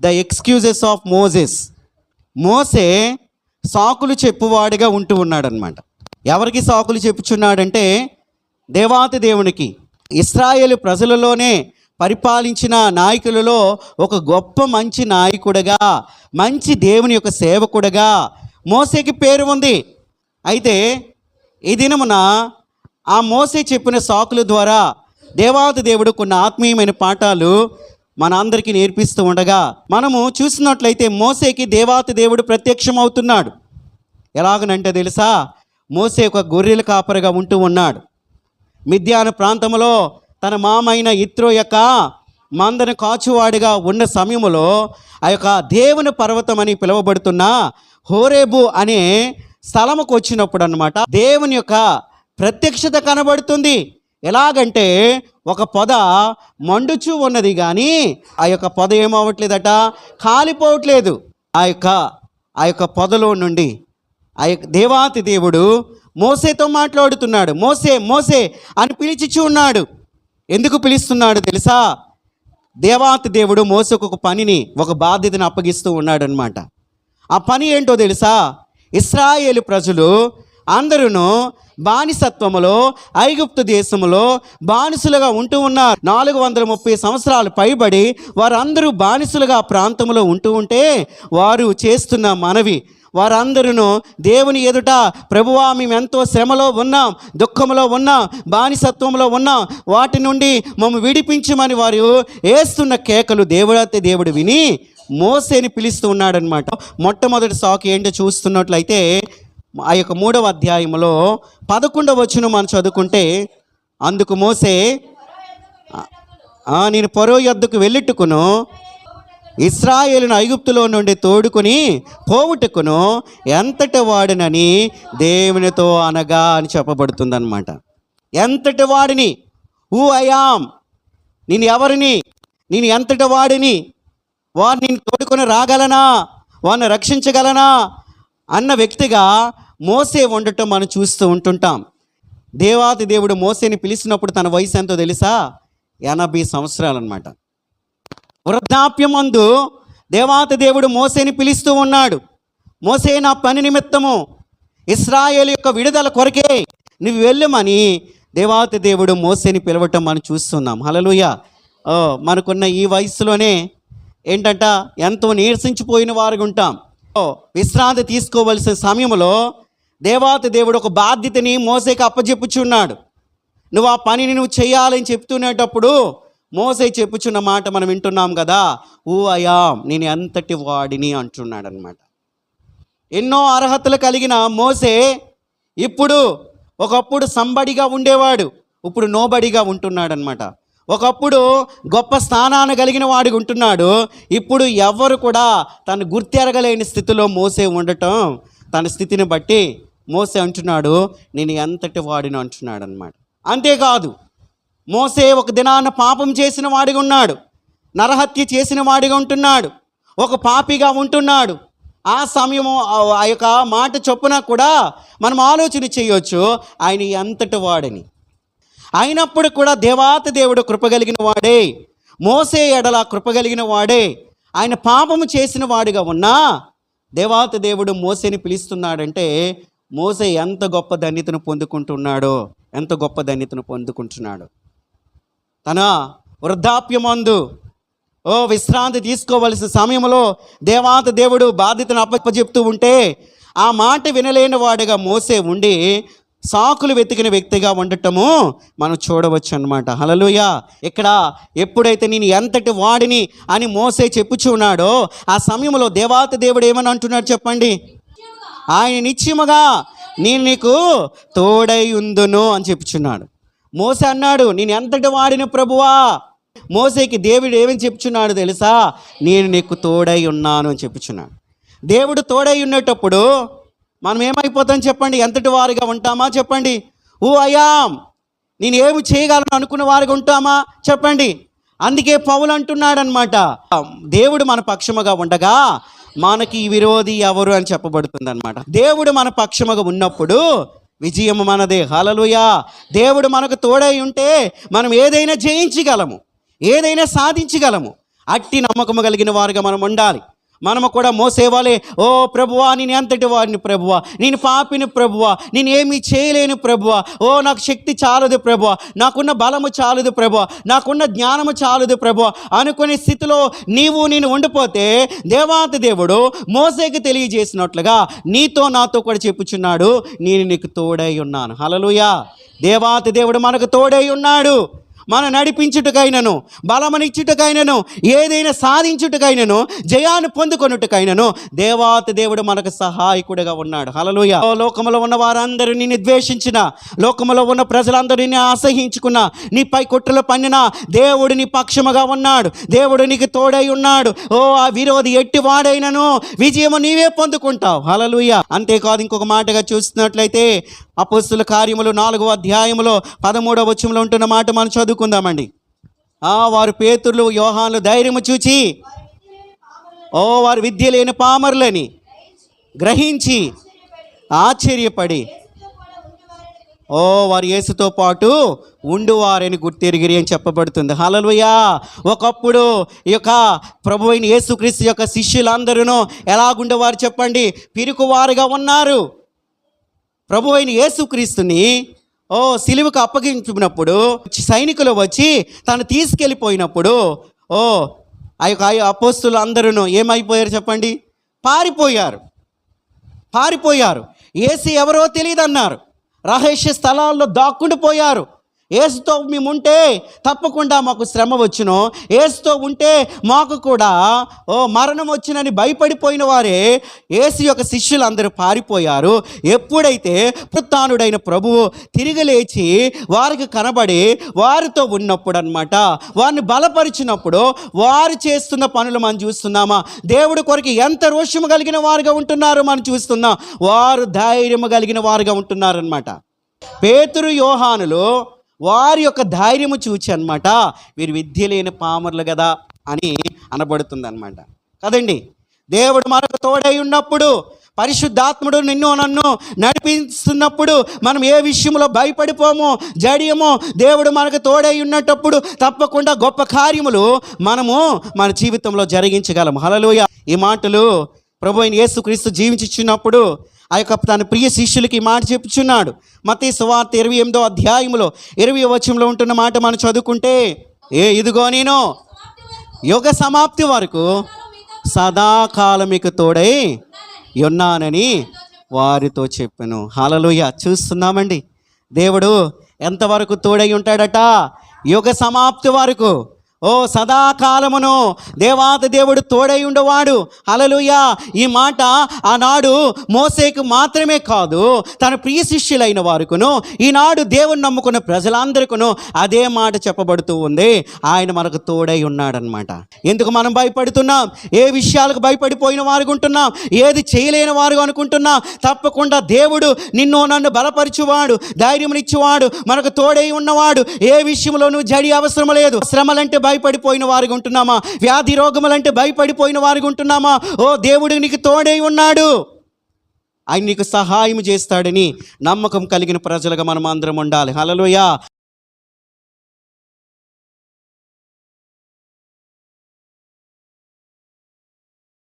The excuses of Moses మోసే సాకులు చెప్పువాడిగా ఉంటూ ఉన్నాడనమాట ఎవరికి సాకులు చెప్పుచున్నాడంటే దేవాతి దేవునికి. ఇస్రాయేల్ ప్రజలలోనే పరిపాలించిన నాయకులలో ఒక గొప్ప మంచి నాయకుడిగా మంచి దేవుని యొక్క సేవకుడిగా మోసేకి పేరు ఉంది. అయితే ఈ దినమున ఆ మోసే చెప్పిన సాకుల ద్వారా దేవాతి దేవుడు కొన్ని ఆత్మీయమైన పాఠాలు మన అందరికీ నేర్పిస్తూ ఉండగా మనము చూసినట్లయితే మోసేకి దేవాతి దేవుడు ప్రత్యక్షం అవుతున్నాడు ఎలాగనంటే తెలుసా? మోసే ఒక గొర్రెల కాపరిగా ఉంటూ ఉన్నాడు. మిద్యాన ప్రాంతంలో తన మామైన ఇత్రో యొక్క మందను కాచువాడిగా ఉన్న సమయంలో ఆ యొక్క దేవుని పర్వతం అని పిలువబడుతున్న హోరేబు అనే స్థలముకు వచ్చినప్పుడు అన్నమాట దేవుని యొక్క ప్రత్యక్షత కనబడుతుంది. ఎలాగంటే ఒక పొద మండుచూ ఉన్నది కానీ ఆ యొక్క పొద ఏమవ్వట్లేదట? కాలిపోవట్లేదు. ఆ యొక్క ఆ యొక్క పొదలో నుండి ఆ యొక్క దేవాతి దేవుడు మోసేతో మాట్లాడుతున్నాడు. మోసే మోసే అని పిలిచిచూ ఉన్నాడు. ఎందుకు పిలుస్తున్నాడు తెలుసా? దేవాతి దేవుడు మోసకు ఒక పనిని ఒక బాధ్యతను అప్పగిస్తూ ఉన్నాడనమాట ఆ పని ఏంటో తెలుసా? ఇస్రాయేలు ప్రజలు అందరూ బానిసత్వములో ఐగుప్తు దేశములో బానిసులుగా ఉంటూ ఉన్నారు. నాలుగు వందల ముప్పై సంవత్సరాలు పైబడి వారందరూ బానిసులుగా ప్రాంతంలో ఉంటూ ఉంటే వారు చేస్తున్న మనవి వారందరూ దేవుని ఎదుట ప్రభువా మేము ఎంతో శ్రమలో ఉన్నాం దుఃఖంలో ఉన్నాం బానిసత్వంలో ఉన్నాం. వాటి నుండి మమ్మ విడిపించమని వారు వేస్తున్న కేకలు దేవుడైతే దేవుడు విని మోసేని పిలుస్తూ ఉన్నాడనమాట మొట్టమొదటి సాకు ఏంటో చూస్తున్నట్లయితే ఆ యొక్క మూడవ అధ్యాయంలో పదకొండవ వచ్చును మనం చదువుకుంటే అందుకు మోసే నేను పొరవ యొద్దకు వెళ్ళిట్టుకును ఇస్రాయేలును ఐగుప్తులో నుండి తోడుకుని పోవుటకును ఎంతటి వాడినని దేవునితో అనగా అని చెప్పబడుతుందన్నమాట. ఎంతటి వాడిని? ఊ అయాం నేను ఎవరిని? నేను ఎంతటి వాడిని? వారిని నేను తోడుకొని రాగలనా? వారిని రక్షించగలనా? అన్న వ్యక్తిగా మోసే ఉండటం మనం చూస్తూ ఉంటుంటాం. దేవాతి దేవుడు మోసేని పిలిచినప్పుడు తన వయసు ఎంతో తెలుసా? ఎనభై సంవత్సరాలు అనమాట వృద్ధాప్యమందు దేవాతి దేవుడు మోసేని పిలుస్తూ ఉన్నాడు. మోసే నా పని నిమిత్తము ఇస్రాయేల్ యొక్క విడుదల కొరకే నువ్వు వెళ్ళమని దేవాతి దేవుడు మోసేని పిలవటం మనం చూస్తున్నాం. హలలుయ ఓ మనకున్న ఈ వయసులోనే ఏంటంట ఎంతో నీరసించిపోయిన వారుగా ఉంటాం ఓ విశ్రాంతి తీసుకోవలసిన సమయంలో దేవాతి దేవుడు ఒక బాధ్యతని మోసేకి అప్పచెప్పుచున్నాడు నువ్వు ఆ పనిని నువ్వు చేయాలని చెప్తునేటప్పుడు మోసే చెప్పుచున్న మాట మనం వింటున్నాం కదా ఊ అయా నేను ఎంతటి వాడిని అంటున్నాడు అనమాట ఎన్నో అర్హతలు కలిగిన మోసే ఇప్పుడు ఒకప్పుడు సంబడిగా ఉండేవాడు ఇప్పుడు నోబడిగా ఉంటున్నాడు అనమాట ఒకప్పుడు గొప్ప స్థానాన్ని కలిగిన వాడిగా ఉంటున్నాడు ఇప్పుడు ఎవరు కూడా తను గుర్తెరగలేని స్థితిలో మోసే ఉండటం తన స్థితిని బట్టి మోసే అంటున్నాడు నేను ఎంతటి వాడిని అంటున్నాడు అనమాట అంతేకాదు మోసే ఒక దినాన పాపం చేసిన వాడిగా ఉన్నాడు నరహత్య చేసిన వాడిగా ఉంటున్నాడు ఒక పాపిగా ఉంటున్నాడు. ఆ సమయము ఆ- ఆ యొక్క మాట చొప్పున కూడా మనం ఆలోచన చేయొచ్చు ఆయన ఎంతటి వాడని. అయినప్పుడు కూడా దేవాత దేవుడు కృపగలిగిన వాడే మోసే ఎడల కృపగలిగిన వాడే ఆయన పాపము చేసిన వాడిగా ఉన్నా దేవాత దేవుడు మోసేని పిలుస్తున్నాడంటే మోసే ఎంత గొప్ప ధన్యతను పొందుకుంటున్నాడో ఎంత గొప్ప ధన్యతను పొందుకుంటున్నాడు. తన వృద్ధాప్యమందు ఓ విశ్రాంతి తీసుకోవలసిన సమయంలో దేవాంత దేవుడు బాధ్యతను అప్పచెప్తూ ఉంటే ఆ మాట వినలేని వాడిగా మోసే ఉండి సాకులు వెతికిన వ్యక్తిగా ఉండటము మనం చూడవచ్చు అనమాట హలలుయ ఇక్కడ ఎప్పుడైతే నేను ఎంతటి వాడిని అని మోసే చెప్పుచున్నాడో ఆ సమయంలో దేవాత దేవుడు ఏమని అంటున్నాడు చెప్పండి? ఆయన నిత్యముగా నేను నీకు తోడై ఉందును అని చెప్పుచున్నాడు. మోసే అన్నాడు నేను ఎంతటి వాడిని ప్రభువా? మోసేకి దేవుడు ఏమని చెప్పుచున్నాడు తెలుసా? నేను నీకు తోడై ఉన్నాను అని చెప్పుచున్నాడు. దేవుడు తోడై ఉన్నటప్పుడు మనం ఏమైపోతాం చెప్పండి? ఎంతటి వారిగా ఉంటామా చెప్పండి? ఓ అయాం నేను ఏమి చేయగలను అనుకున్న వారిగా ఉంటామా చెప్పండి? అందుకే పౌలు అంటున్నాడనమాట దేవుడు మన పక్షముగా ఉండగా మనకి విరోధి ఎవరు అని చెప్పబడుతుంది అనమాట దేవుడు మన పక్షముగా ఉన్నప్పుడు విజయం మనదే. హలలుయా దేవుడు మనకు తోడై ఉంటే మనం ఏదైనా జయించగలము. ఏదైనా సాధించగలము. అట్టి నమ్మకము కలిగిన వారుగా మనం ఉండాలి. మనము కూడా మోసేవాలే ఓ ప్రభువా నేను ఎంతటి వాడిని ప్రభువా? నేను పాపిని ప్రభువా? నేను ఏమీ చేయలేను ప్రభువా? ఓ నాకు శక్తి చాలదు ప్రభువా. నాకున్న బలము చాలదు ప్రభువా. నాకున్న జ్ఞానము చాలదు ప్రభువా. అనుకునే స్థితిలో నీవు నేను ఉండిపోతే దేవాతి దేవుడు మోసేకి తెలియజేసినట్లుగా నీతో నాతో కూడా చెప్పుచున్నాడు. నేను నీకు తోడై ఉన్నాను. హలలుయా దేవాతి దేవుడు మనకు తోడై ఉన్నాడు. మన నడిపించుటకైనను బలమనిచ్చుటకైనను ఏదైనా సాధించుటకైనను జయాన్ని పొందుకొనుటకైనను దేవాతి దేవుడు మనకు సహాయకుడిగా ఉన్నాడు. హలలుయ లోకములో ఉన్న వారందరూ నిన్ను ద్వేషించిన లోకములో ఉన్న ప్రజలందరూ నిన్ను అసహించుకున్న నీపై కుట్రలు పన్నిన దేవుడు నీ పక్షముగా ఉన్నాడు. దేవుడు నీకు తోడై ఉన్నాడు. ఓ ఆ విరోధి ఎట్టి వాడైనను విజయము నీవే పొందుకుంటావు. హలలుయ అంతేకాదు ఇంకొక మాటగా చూస్తున్నట్లయితే అపస్తుల కార్యములు నాలుగో అధ్యాయములో పదమూడవ వచ్చంలో ఉంటున్న మాట మనం చదువుకుందామండి. ఆ వారు పేతుర్లు యోహాన్లు ధైర్యము చూచి ఓ వారు విద్య లేని పామరులని గ్రహించి ఆశ్చర్యపడి ఓ వారు యేసుతో పాటు ఉండువారని గుర్తెరిగిరి అని చెప్పబడుతుంది. హలలుయా ఒకప్పుడు ఈ యొక్క ప్రభు అయిన యేసుక్రీస్తు యొక్క శిష్యులందరూ ఎలాగుండేవారు చెప్పండి? పిరుకువారుగా ఉన్నారు. ప్రభు అయిన యేసుక్రీస్తుని ఓ సిలువకు అప్పగించినప్పుడు సైనికులు వచ్చి తను తీసుకెళ్ళిపోయినప్పుడు ఓ ఆ యొక్క అపోస్తులు అందరూ ఏమైపోయారు చెప్పండి? పారిపోయారు. పారిపోయారు. ఏసీ ఎవరో తెలియదు అన్నారు రహస్య స్థలాల్లో దాక్కుండిపోయారు. ఏసుతో మేముంటే తప్పకుండా మాకు శ్రమ వచ్చును. ఏసుతో ఉంటే మాకు కూడా ఓ మరణం వచ్చినని భయపడిపోయిన వారే ఏసు యొక్క శిష్యులు అందరూ పారిపోయారు. ఎప్పుడైతే పుత్తానుడైన ప్రభువు తిరిగి లేచి వారికి కనబడి వారితో ఉన్నప్పుడు అనమాట వారిని బలపరిచినప్పుడు వారు చేస్తున్న పనులు మనం చూస్తున్నామా? దేవుడి కొరకు ఎంత రోషము కలిగిన వారుగా ఉంటున్నారో మనం చూస్తున్నాం. వారు ధైర్యము కలిగిన వారుగా ఉంటున్నారనమాట పేతురు యోహానులు వారి యొక్క ధైర్యము చూచి అనమాట వీరు విద్య లేని పామర్లు కదా అని అనబడుతుంది అనమాట కదండి? దేవుడు మనకు తోడై ఉన్నప్పుడు పరిశుద్ధాత్ముడు నిన్ను నన్ను నడిపిస్తున్నప్పుడు మనం ఏ విషయంలో భయపడిపోము జడియము దేవుడు మనకు తోడై ఉన్నటప్పుడు తప్పకుండా గొప్ప కార్యములు మనము మన జీవితంలో జరిగించగలం. హలలోయ ఈ మాటలు ప్రభు అయిన యేసుక్రీస్తు జీవించుచున్నప్పుడు ఆ యొక్క తన ప్రియ శిష్యులకి మాట చెప్పుచున్నాడు. మతీ సువార్త ఇరవై ఎనిమిదో అధ్యాయంలో ఇరవై వచనంలో ఉంటున్న మాట మనం చదువుకుంటే ఏ ఇదిగో నేను యుగ సమాప్తి వరకు సదాకాలం మీకు తోడై ఉన్నానని వారితో చెప్పాను. హాలలోయ చూస్తున్నామండి. దేవుడు ఎంతవరకు తోడై ఉంటాడట? యుగ సమాప్తి వరకు ఓ సదాకాలమును దేవాత దేవుడు తోడై ఉండవాడు. హలలుయ ఈ మాట ఆనాడు మోసేకు మాత్రమే కాదు తన ప్రియ శిష్యులైన వారికును ఈనాడు దేవుని నమ్ముకున్న ప్రజలందరికును అదే మాట చెప్పబడుతూ ఉంది. ఆయన మనకు తోడై ఉన్నాడనమాట ఎందుకు మనం భయపడుతున్నాం? ఏ విషయాలకు భయపడిపోయిన వారు ఉంటున్నాం ఏది చేయలేని వారు అనుకుంటున్నాం? తప్పకుండా దేవుడు నిన్ను నన్ను బలపరిచువాడు ధైర్యమునిచ్చేవాడు మనకు తోడై ఉన్నవాడు. ఏ విషయంలోనూ జడి అవసరం లేదు. శ్రమలంటే భయపడిపోయిన వారిగా ఉంటున్నామా? వ్యాధి రోగములంటే భయపడిపోయిన వారిగా ఉంటున్నామా? ఓ దేవుడు నీకు తోడై ఉన్నాడు. ఆయన నీకు సహాయం చేస్తాడని నమ్మకం కలిగిన ప్రజలుగా మనం అందరం ఉండాలి. హలలోయ